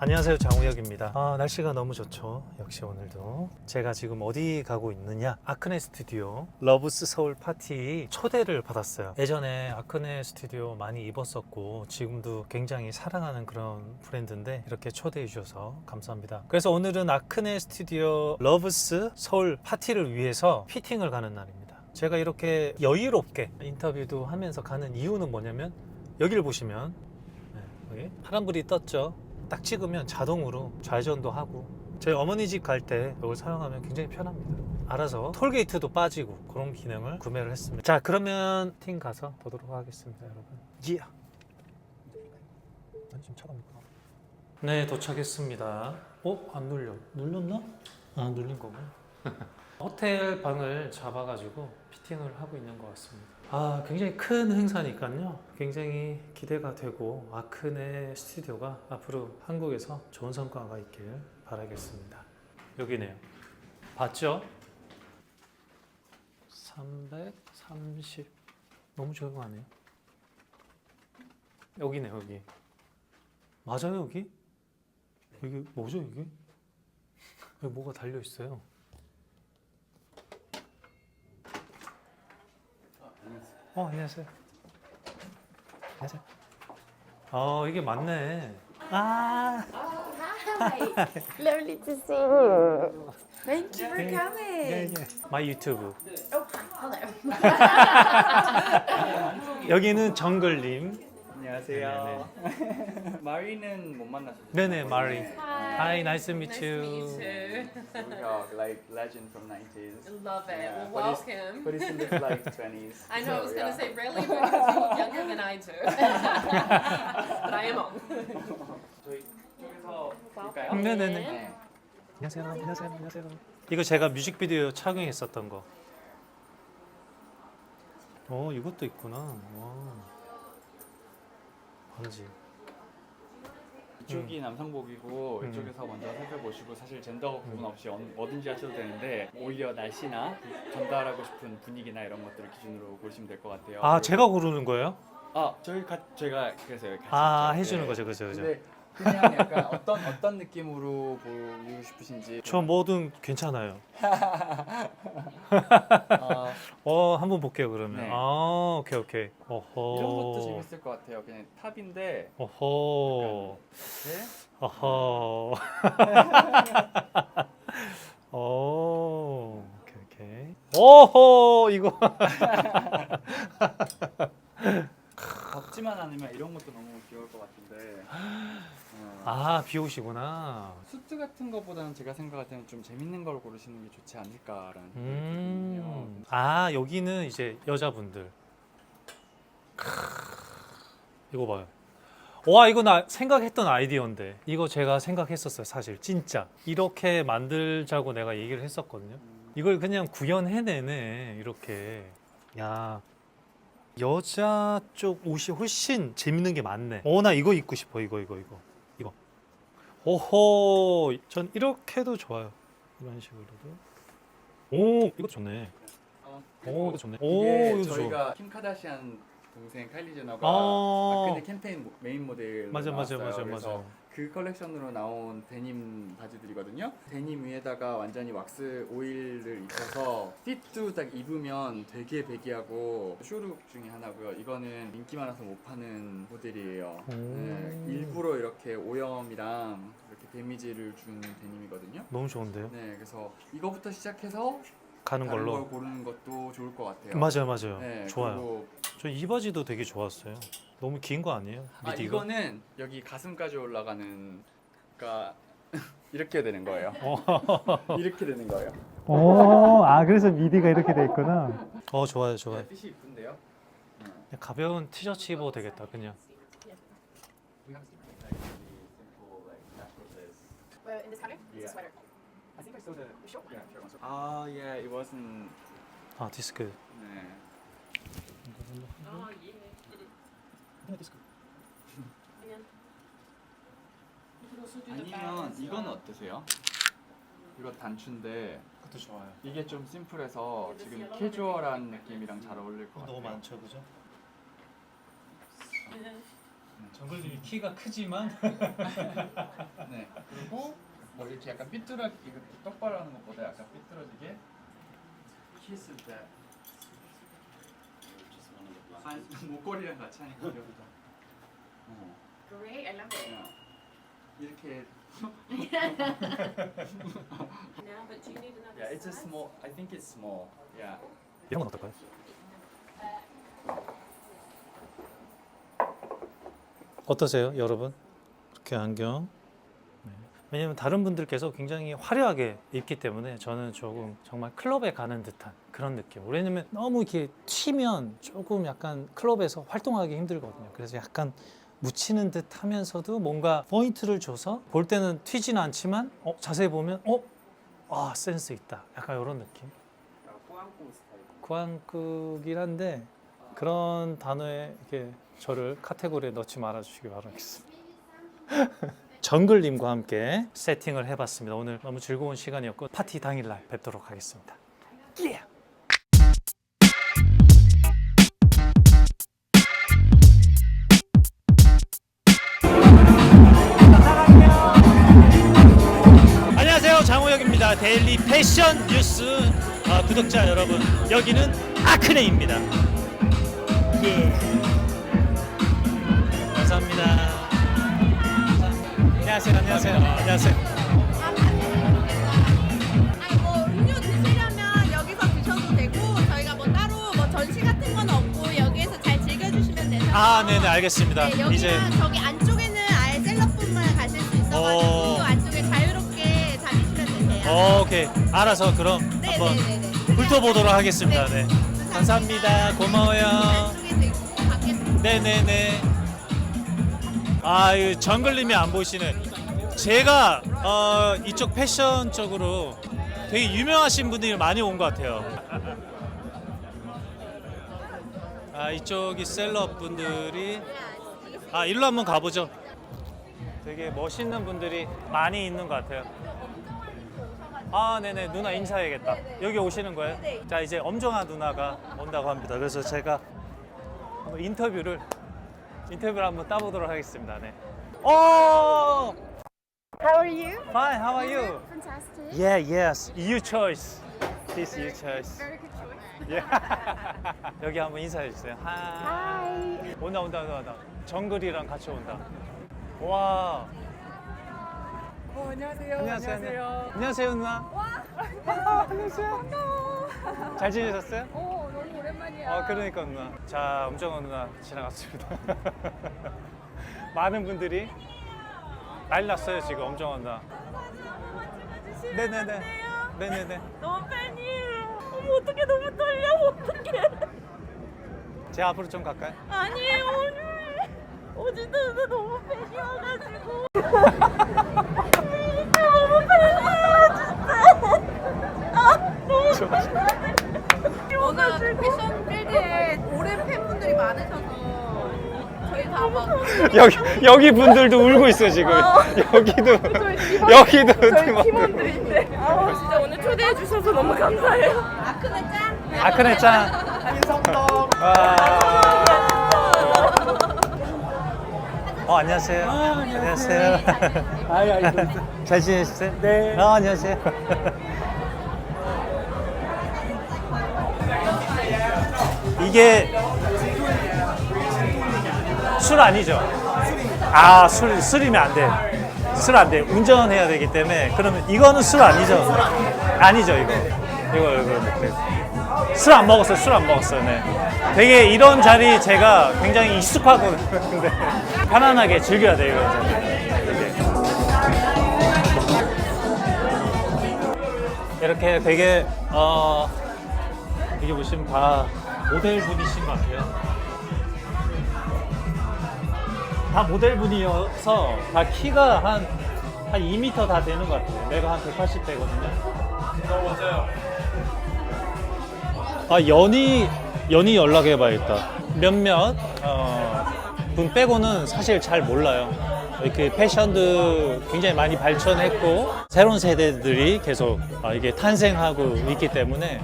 안녕하세요 장우혁입니다. 아 날씨가 너무 좋죠. 역시 오늘도. 제가 지금 어디 가고 있느냐? 아크네 스튜디오 러브스 서울 파티 초대를 받았어요. 예전에 아크네 스튜디오 많이 입었었고 지금도 굉장히 사랑하는 그런 브랜드인데 이렇게 초대해 주셔서 감사합니다. 그래서 오늘은 아크네 스튜디오 러브스 서울 파티를 위해서 피팅을 가는 날입니다. 제가 이렇게 여유롭게 인터뷰도 하면서 가는 이유는 뭐냐면 여기를 보시면 네, 여기 파란불이 떴죠 딱 찍으면 자동으로 좌회전도 하고 저희 어머니 집 갈 때 이걸 사용하면 굉장히 편합니다. 알아서 톨게이트도 빠지고 그런 기능을 구매를 했습니다. 자 그러면 팀 가서 보도록 하겠습니다, 여러분. 예. 아니 지금 차가 없구나. 네 도착했습니다. 어? 안 눌려. 눌렸나? 아, 안 눌린 거고. 호텔 방을 잡아가지고 피팅을 하고 있는 것 같습니다. 아, 굉장히 큰 행사니까요. 굉장히 기대가 되고 아크네 스튜디오가 앞으로 한국에서 좋은 성과가 있길 바라겠습니다. 여기네요. 봤죠? 330 너무 조용하네요. 여기네 여기. 맞아요 여기? 여기 뭐죠 여기? 여기 뭐가 달려 있어요? 어 안녕하세요. 안녕하세요. 어 이게 맞네. 아 Hi. Lovely to see you. Thank you for 예, coming. 예. 마이 유튜브. Oh, hello. 여기는 정글님. 안녕하세요. 마리는 못 만나셨어요? 네네 마리. Hi. Hi, nice to meet Nice to you. meet you too. York, like legend from 90s. Love it. Yeah, well, but he's- welcome. But he's in his like 20s. I know. I was going yeah. to say really because you look younger than I do. but I am on. 저희 쪽에서 볼까요? 네 네 네. 네. 안녕하세요. 안녕하세요. 안녕하세요. 이거 제가 뮤직비디오 촬영했었던 거. 어 이것도 있구나. 와. 반지. 이쪽이 남성복이고 음. 이쪽에서 먼저 살펴보시고 사실 젠더 구분 없이 어- 뭐든지 하셔도 되는데 오히려 날씨나 전달하고 싶은 분위기나 이런 것들을 기준으로 보시면 될 것 같아요. 아 그리고- 제가 고르는 거예요? 아 저희 가 제가 그래서 여기 같이 아 있죠. 해주는 네. 거죠, 그죠, 그죠. 근데 그냥 약간 어떤 어떤 느낌으로 보고 싶으신지 저 뭐든 괜찮아요. 아, 어 한번 볼게요 그러면. 네. 아 오케이 오케이. 어허. 이런 것도 재밌을 것 같아요. 그냥 탑인데 어허. 이렇게 어허. 오. 오케이 오케이. 오호 이거. 덥지만 않으면 이런 것도 너무 귀여울 것 같은데 어, 아 비 오시구나. 수트 같은 거보다는 제가 생각할 때는 좀 재밌는 걸 고르시는 게 좋지 않을까라는 생각이 음. 들거든요. 아 여기는 이제 여자분들. 크, 이거 봐요. 와 이거 나 생각했던 아이디어인데 이거 제가 생각했었어요 사실 진짜 이렇게 만들자고 내가 얘기를 했었거든요. 음, 이걸 그냥 구현해내네 이렇게 야 여자 쪽 옷이 훨씬 재밌는 게 많네. 어 나 이거 입고 싶어. 이거 이거 이거. 이거. 오호 전 이렇게도 좋아요. 이런 식으로도. 오 이거 좋네. 어, 오 이거 좋네. 이게 오 이거 좋아. 저희가 킴 카다시안 동생 칼리 제너가 아. 아크네 캠페인 모- 메인 모델 맞아 맞아 맞아 맞아 그 컬렉션으로 나온 데님 바지들이거든요. 데님 위에다가 완전히 왁스 오일을 입혀서 핏도 딱 입으면 되게 배기하고 쇼룩 중에 하나고요. 이거는 인기 많아서 못 파는 모델이에요. 오. 네, 일부러 이렇게 오염이랑 이렇게 데미지를 준 데님이거든요. 너무 좋은데요 네, 그래서 이거부터 시작해서 가는 다른 걸로 걸 고르는 것도 좋을 것 같아요. 맞아요 맞아요 네, 좋아요 그리고 저 이 바지도 되게 좋았어요 너무 긴 거 아니에요 아 미디가 이거는 여기 가슴까지 올라가는 가 이렇게 되는 거예요. 어. 이렇게 되는 거예요. 오, 아 그래서 미디가 이렇게 돼 있구나. 어 좋아요, 좋아요. 네, 핏이 이쁜데요. 음. 그냥 가벼운 티셔츠 입어도 되겠다, 그냥. Well, in this color? It's Yeah. a sweater. I think I saw the shop. Yeah, sure. one second. Ah, yeah, it wasn't. 아 디스크. 네. Oh, yeah. 아니면 이건 어떠세요? 이거 단추인데 그것도 좋아요. 이게 좀 심플해서 지금 캐주얼한 느낌이랑 잘 어울릴 것 같아요. 너무 많죠, 그죠? 네. 정글님이 키가 크지만 네. 그리고 뭐 이렇게 약간 삐뚤어 이거 똑바로 하는 것보다 약간 삐뚤어지게 키스 때 한 목걸이랑 같이 하니까 귀엽다. 어. Great, I love it. 야, 이렇게 Yeah, but do you need another yeah, it's a size? small. I think it's small. Yeah. 이런 건 어떨까요? 어떠세요, 여러분? 이렇게 안경. 네. 왜냐면 다른 분들께서 굉장히 화려하게 입기 때문에 저는 조금 정말 클럽에 가는 듯한 그런 느낌. 왜냐면 너무 이렇게 튀면 조금 약간 클럽에서 활동하기 힘들거든요. 그래서 약간 묻히는 듯 하면서도 뭔가 포인트를 줘서 볼 때는 튀지는 않지만 어, 자세히 보면 어? 아 센스 있다. 약간 이런 느낌. 구한국이긴 한데 그런 단어에 이렇게 저를 카테고리에 넣지 말아주시기 바라겠습니다. 정글님과 함께 세팅을 해봤습니다. 오늘 너무 즐거운 시간이었고 파티 당일날 뵙도록 하겠습니다. 예! 패션 뉴스. 어, 구독자 여러분 여기는 아크네입니다. 예 감사합니다. 안녕하세요. 안녕하세요. 안녕하세요. 아니 뭐 음료 드시려면 여기서 드셔도 되고 저희가 뭐 따로 뭐 전시 같은 건 없고 여기에서 잘 즐겨주시면 되는 아 네네 알겠습니다. 네, 여기랑 이제 저기 안쪽에는 아예 셀럽분만 가실 수 있어가지고 오케이 알아서 그럼 네, 한번 네, 네, 네. 훑어보도록 하겠습니다 네 감사합니다 고마워요 안쪽에도 있고 밖에도 네네네. 아, 이 정글님이 안 보시네. 제가 어, 이쪽 패션 쪽으로 되게 유명하신 분들이 많이 온 것 같아요. 아, 이쪽이 셀럽 분들이 아, 일로 한번 가보죠. 되게 멋있는 분들이 많이 있는 것 같아요. 아, 네네. 누나 인사해야겠다. 여기 오시는 거예요? 자, 이제 엄정아 누나가 온다고 합니다. 그래서 제가 한번 인터뷰를 인터뷰를 한번 따보도록 하겠습니다. 네. 오! How are you? Fine. How are you? Fantastic. Yeah, yes. You choice. This you choice. Very good choice. Yeah. 여기 한번 인사해 주세요. Hi. Hi. 온다 온다 온다 온다. 정글이랑 같이 온다. 와. 어, 안녕하세요. 안녕하세요. 안녕하세요 누나. 안녕하세요. 잘 지내셨어요? 어, 너무 오랜만이야. 아 그러니까 누나 자 엄정원 누나 지나갔습니다 많은 분들이 난리 났어요 지금 엄정원 누나 네네네 네네네 너무 팬이에요. 어머 어떡해 너무 떨려 어떡해. 제 앞으로 좀 갈까요? 아니에요 오늘. 어제도 너무 팬이어가지고. 너무 팬이에요 진짜. 워낙 패션 필드에 오랜 팬분들이 많으셔서 저희 다막 여기 여기 분들도 울고 있어 지금 여기도 여기도 저희 팀원들인데. 아, 진짜 오늘 초대해 주셔서 너무 감사해요. 아크네 짱. 아크네 짱 인성덕. 와. 어 안녕하세요. 안녕하세요. 아이, 아이, 잘 지내셨어요? 네. 아 안녕하세요. 이게 술 아니죠? 아, 술, 술이면 안 돼. 술 안 돼. 운전해야 되기 때문에. 그러면 이거는 술 아니죠? 아니죠, 이거. 이거, 이거. 술 안 먹었어요, 술 안 먹었어요, 네. 되게 이런 자리 제가 굉장히 익숙하거든요. 편안하게 즐겨야 돼요, 이런 자리. 이렇게 되게, 어, 이게 보시면 다 모델 분이신 것 같아요. 다 모델 분이어서 다 키가 한, 한 2m 다 되는 것 같아요. 내가 한 180 되거든요. 아, 연희, 연희 연락해봐야겠다. 몇몇, 어, 분 빼고는 사실 잘 몰라요. 이렇게 패션도 굉장히 많이 발전했고, 새로운 세대들이 계속 어, 이게 탄생하고 있기 때문에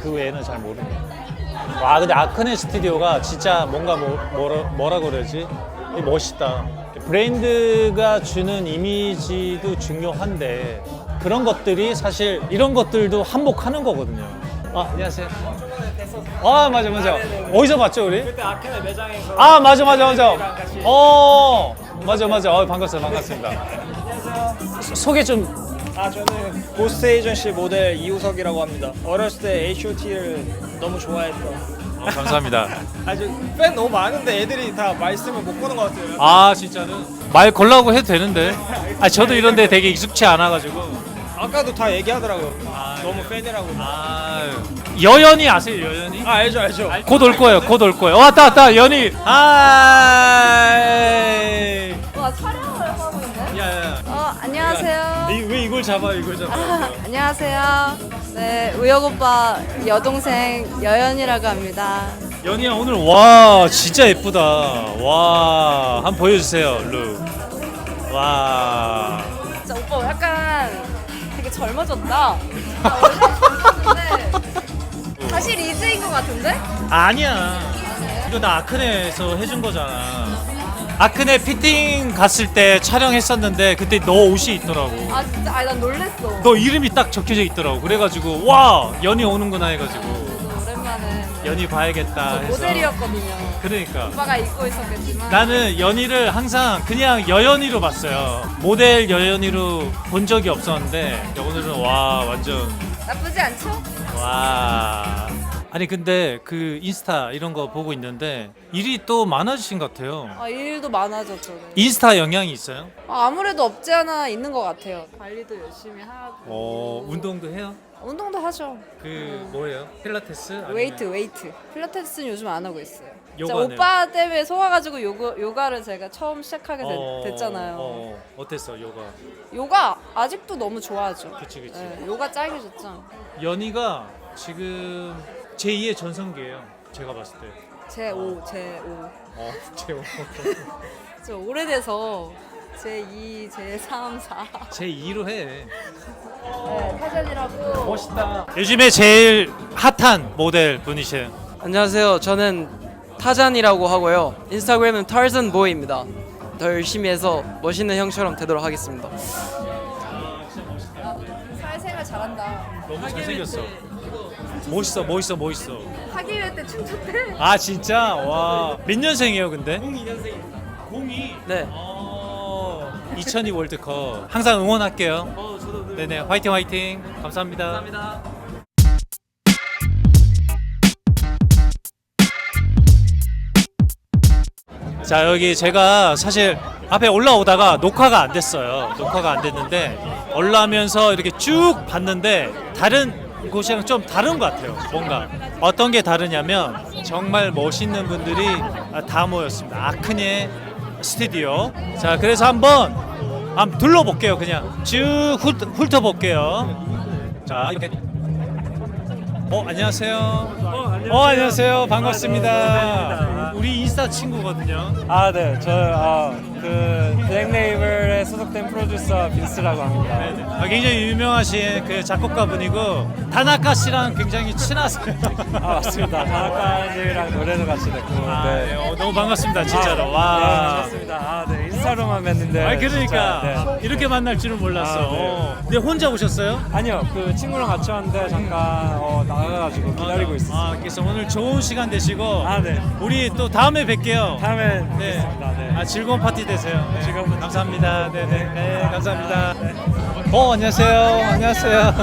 그 외에는 잘 모릅니다. 와, 근데 아크네 스튜디오가 진짜 뭔가 뭐, 뭐라, 뭐라 그러지? 멋있다. 브랜드가 주는 이미지도 중요한데 그런 것들이 사실 이런 것들도 한몫하는 거거든요. 아, 안녕하세요. 아, 맞아, 맞아. 어디서 봤죠, 우리? 그때 아케네 매장에서 아, 맞아, 맞아, 맞아. 어, 맞아, 맞아. 어, 반갑습니다, 반갑습니다. 소- 소개 좀. 아 저는 고스트 에이전시 모델 이우석이라고 합니다. 어렸을 때 H.O.T.를 너무 좋아했던. 어, 감사합니다. 아주 팬 너무 많은데 애들이 다 말씀을 못 거는 것 같아요. 아, 진짜는? 말 걸라고 해도 되는데. 아, 저도 이런데 되게 익숙치 않아가지고. 아까도 다 얘기하더라고요. 너무 팬이라고. 아, 여연이 아세요, 여연이? 아 알죠 알죠. 곧 올 거예요. 곧 올 거예요. 어, 왔다 왔다 연희. 아. 이걸 잡아? 이걸 잡아? 안녕하세요. 네 우혁 오빠 여동생 여연이라고 합니다. 연희야 오늘 와 진짜 예쁘다. 와 한번 보여주세요 룩. 와. 진짜 오빠 약간 되게 젊어졌다. 아, 원래 젊었는데 이즈인 것 같은데? 아니야. 이거 나 아크네에서 해준 거잖아. 아크네 피팅 갔을 때 촬영했었는데 그때 너 옷이 있더라고. 아 진짜 아니 난 놀랬어. 너 이름이 딱 적혀져 있더라고. 그래가지고 와 연희 오는구나 해가지고 저도 오랜만에 연희 봐야겠다 해서. 모델이었거든요. 그러니까. 오빠가 입고 있었겠지만 나는 연희를 항상 그냥 여연이로 봤어요. 모델 여연이로 본 적이 없었는데 오늘은 와 완전 나쁘지 않죠? 와. 아니 근데 그 인스타 이런 거 보고 있는데 일이 또 많아지신 것 같아요. 아 일도 많아졌죠. 네. 인스타 영향이 있어요? 아, 아무래도 없지 않아 있는 것 같아요. 관리도 열심히 하고. 어 운동도 해요? 운동도 하죠. 그 뭐예요? 필라테스? 아니면 웨이트 웨이트. 필라테스는 요즘 안 하고 있어요. 진짜 요가는? 오빠 때문에 속아가지고 요가 요가를 제가 처음 시작하게 됐, 어, 됐잖아요. 어, 어땠어 요가? 요가 아직도 너무 좋아하죠. 그치 그치. 네, 요가 짱이셨죠. 연희가 지금 제2의 전성기예요. 제가 봤을 때. 제 5, 제 5. 어, 제저 오래돼서 제 2, 제 3, 4. 제2로 해. 네, 타잔이라고. 멋있다. 요즘에 제일 핫한 모델 분이세요. 안녕하세요. 저는 타잔이라고 하고요. 인스타그램은 타rzan 보이입니다. 더 열심히 해서 멋있는 형처럼 되도록 하겠습니다. 사회생활 잘한다. 너무 잘생겼어. 멋있어, 멋있어, 멋있어. 학예회 때 춤췄대. 아 진짜? 와. 몇 년생이에요, 근데? 02년생. 02. 네. 어. 2002 월드컵. 항상 응원할게요. 어, 저도. 네네, 화이팅, 화이팅. 감사합니다. 감사합니다. 자 여기 제가 사실 앞에 올라오다가 녹화가 안 됐어요. 녹화가 안 됐는데 올라오면서 이렇게 쭉 봤는데 다른 곳이랑 좀 다른 것 같아요. 뭔가 어떤 게 다르냐면 정말 멋있는 분들이 다 모였습니다. 아크네 스튜디오. 자 그래서 한번 한번 둘러볼게요. 그냥 쭉 훑, 훑어볼게요. 자 이렇게. 어 안녕하세요. 어 안녕하세요. 반갑습니다. 우리 인스타 친구거든요. 아 네, 저그 블랙 레이블에 소속된 프로듀서 빈스라고 합니다. 네네. 아, 굉장히 유명하신 그 작곡가 분이고 다나카 씨랑 굉장히 친하세요. 아 맞습니다. 다나카즈랑 노래도 같이 냈고. 아, 네. 어, 너무 반갑습니다, 진짜로. 와. 네, 반갑습니다. 아, 네, 인스타로만 뵀는데. 아, 그러니까 네. 이렇게 만날 줄은 몰랐어. 아, 네. 어. 근데 혼자 오셨어요? 아니요, 그 친구랑 같이 왔는데 잠깐 어, 나가가지고 기다리고 있었어요. 아, 그래서 오늘 좋은 시간 되시고 아, 네. 우리 또 다음에 뵐게요. 다음에 네. 뵙겠습니다. 네. 아, 즐거운 파티 되세요. 네. 즐거운 파티 감사합니다. 네, 네. 네, 감사합니다. 어, 안녕하세요. 안녕하세요.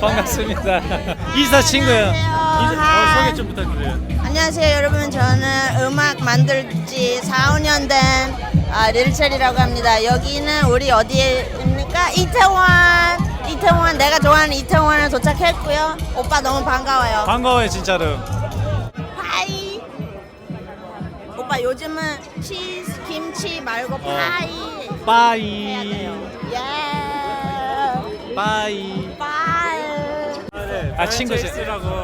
반갑습니다. 이사 친구예요. 이사, 어, 소개 좀 부탁드려요. 안녕하세요 여러분 저는 음악 만들 지 4, 5년 된 아, 릴첼이라고 합니다 여기는 우리 어디입니까? 이태원 이태원 내가 좋아하는 이태원에 도착했고요 오빠 너무 반가워요 반가워요, 진짜로. 파이 오빠 요즘은 치즈 김치 말고 파이 해야 돼요. 예 빠이. 아, 네. 아 친구지.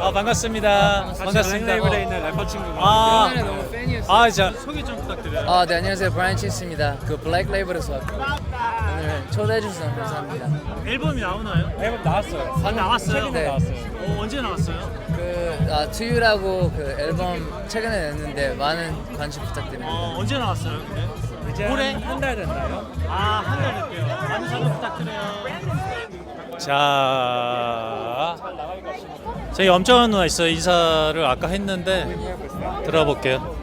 아 반갑습니다. 반갑습니다. 레이블에 있는 래퍼 친구가. 아, 너무 팬이었어요. 아 진짜 소개 좀 부탁드려요. 아, 네 안녕하세요. 브라이언 치스입니다. 그 블랙 레이블에서 왔고 오늘 초대해 주셔서 감사합니다. 앨범이 나오나요? 앨범 나왔어요. 아 나왔어요. 최근에 나왔어요. 어, 언제 나왔어요? 그 아, 투유라고 그 앨범 최근에 냈는데 많은 관심 부탁드립니다. 어, 언제 나왔어요? 근데? 올해 한달 됐나요? 아, 한 달 됐고요. 많은 사랑 부탁드려요. 자, 저희 엄정한 누나 있어요. 인사를 아까 했는데 들어볼게요.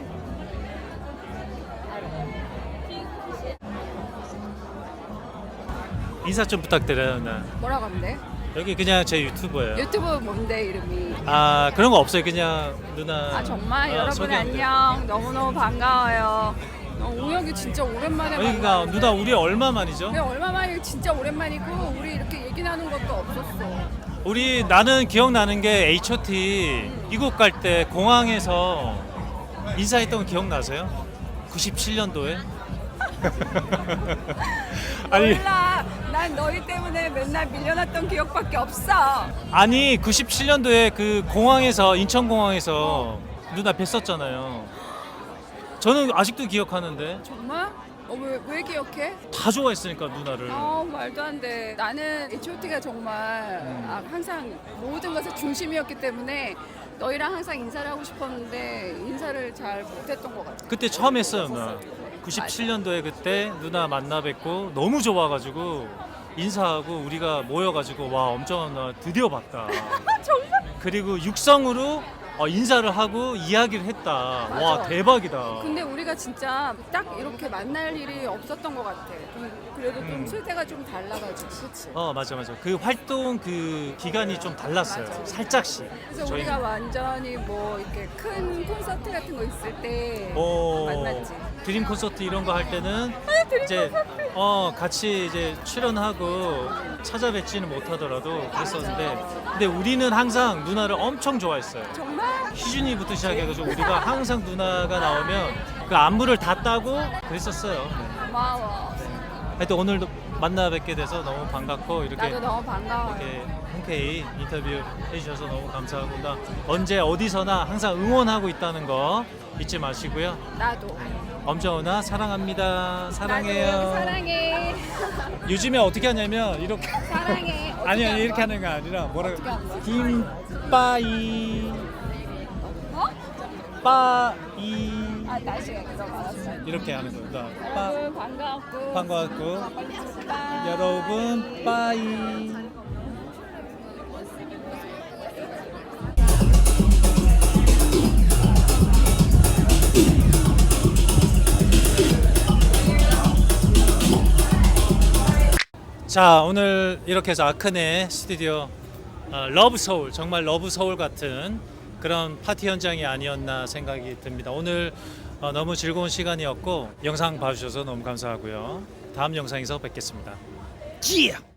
인사 좀 부탁드려요, 누나. 뭐라고 하는데? 여기 그냥 제 유튜버예요. 유튜브 뭔데 이름이? 아 그런 거 없어요. 그냥 누나. 아 정말 아, 여러분 소개하면 돼요. 안녕. 너무너무 반가워요. 어, 우혁이 진짜 오랜만에 그러니까 누나 우리 얼마 만이죠? 왜 얼마만에 진짜 오랜만이고 우리 이렇게 얘기 나눈 것도 없었어. 우리 나는 기억나는 게 H.O.T 미국 갈 때 공항에서 인사했던 거 기억나세요? 97년도에? 아니 몰라. 난 너희 때문에 맨날 밀려났던 기억밖에 없어. 아니 97년도에 그 공항에서 인천공항에서 누나 뵀었잖아요. 저는 아직도 기억하는데 정말? 어, 왜, 왜 기억해? 다 좋아했으니까 누나를. 어 말도 안 돼. 나는 H.O.T가 정말 음. 아, 항상 모든 것의 중심이었기 때문에 너희랑 항상 인사를 하고 싶었는데 인사를 잘 못했던 것 같아. 그때 처음 했어요 누나 97년도에 그때 누나 만나 뵙고 너무 좋아가지고 인사하고 우리가 모여가지고 와 엄청 나 드디어 봤다 그리고 육성으로 어, 인사를 하고 이야기를 했다 와 맞아. 대박이다 근데 우리가 진짜 딱 이렇게 만날 일이 없었던 것 같아. 좀 그래도 좀 음. 세대가 좀 달라가지고, 그렇지? 어 맞아 맞아 그 활동 그 기간이 좀 달랐어요 맞아. 살짝씩 그래서 저희- 우리가 완전히 뭐 이렇게 큰 콘서트 같은 거 있을 때 어, 만났지. 드림 콘서트 이런 거 할 때는 이제 어 같이 이제 출연하고 찾아뵙지는 못하더라도 그랬었는데 근데 우리는 항상 누나를 엄청 좋아했어요. 정말 희준이부터 시작해가지고 우리가 항상 누나가 나오면 그 안무를 다 따고 그랬었어요. 고마워. 하여튼 오늘도 만나 뵙게 돼서 너무 반갑고 이렇게 나도 너무 반가워요. 이렇게 흔쾌히 인터뷰 해주셔서 너무 감사하고 나 언제 어디서나 항상 응원하고 있다는 거 잊지 마시고요. 나도. 엄정훈아 사랑합니다. 사랑해요. 나도 사랑해. 요즘에 어떻게 하냐면 이렇게 사랑해. 아니 아니 한 이렇게? 하는 거 아니라 뭐라 어떻게 거야? 김빠이 어? 빠이 아 다시 그럼 알았어. 이렇게 하는 거다. 빠 여러분 반가웠고. 반가웠고 빠. 여러분 빠이. 자 오늘 이렇게 해서 아크네 스튜디오 어, 러브 서울 정말 러브 서울 같은 그런 파티 현장이 아니었나 생각이 듭니다. 오늘 어, 너무 즐거운 시간이었고 영상 봐주셔서 너무 감사하고요. 다음 영상에서 뵙겠습니다. Yeah!